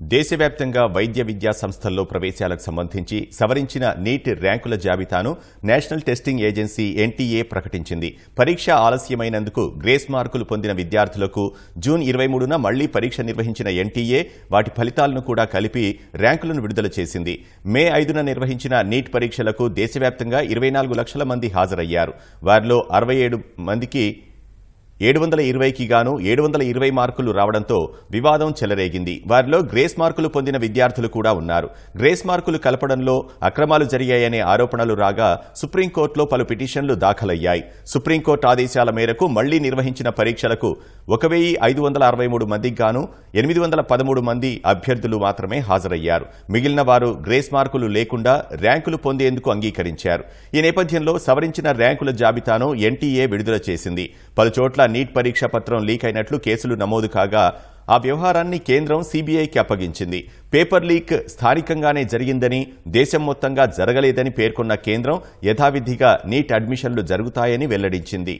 దేశవ్యాప్తంగా వైద్య విద్యా సంస్థల్లో ప్రవేశాలకు సంబంధించి సవరించిన నీట్ ర్యాంకుల జాబితాను నేషనల్ టెస్టింగ్ ఏజెన్సీ ఎన్టీఏ ప్రకటించింది. పరీక్ష ఆలస్యమైనందుకు గ్రేస్ మార్కులు పొందిన విద్యార్థులకు జూన్ ఇరవై మూడున మళ్ళీ పరీక్ష నిర్వహించిన ఎన్టీఏ వాటి ఫలితాలను కూడా కలిపి ర్యాంకులను విడుదల చేసింది. మే ఐదున నిర్వహించిన నీట్ పరీక్షలకు దేశవ్యాప్తంగా ఇరవై నాలుగు లక్షల మంది హాజరయ్యారు. వారిలో అరవై ఏడు మందికి ఏడు వందల ఇరవైకి గాను ఏడు వందల ఇరవై మార్కులు రావడంతో వివాదం చెలరేగింది. వారిలో గ్రేస్ మార్కులు పొందిన విద్యార్థులు కూడా ఉన్నారు. గ్రేస్ మార్కులు కలపడంలో అక్రమాలు జరిగాయనే ఆరోపణలు రాగా సుప్రీంకోర్టులో పలు పిటిషన్లు దాఖలయ్యాయి. సుప్రీంకోర్టు ఆదేశాల మేరకు మళ్ళీ నిర్వహించిన పరీక్షలకు ఒక వెయ్యి ఐదు వందల అరవై మూడు మందికి గాను ఎనిమిది వందల పదమూడు మంది అభ్యర్థులు మాత్రమే హాజరయ్యారు. మిగిలిన వారు గ్రేస్ మార్కులు లేకుండా ర్యాంకులు పొందేందుకు అంగీకరించారు. ఈ నేపథ్యంలో సవరించిన ర్యాంకుల జాబితాను ఎన్టీఏ విడుదల చేసింది. పలుచోట్ల నీట్ పరీక్ష పత్రం లీక్ అయినట్లు కేసులు నమోదు కాగా ఆ వ్యవహారాన్ని కేంద్రం సీబీఐకి అప్పగించింది. పేపర్ లీక్ స్థానికంగానే జరిగిందని దేశం మొత్తంగా జరగలేదని పేర్కొన్న కేంద్రం యథావిధిగా నీట్ అడ్మిషన్లు జరుగుతాయని వెల్లడించింది.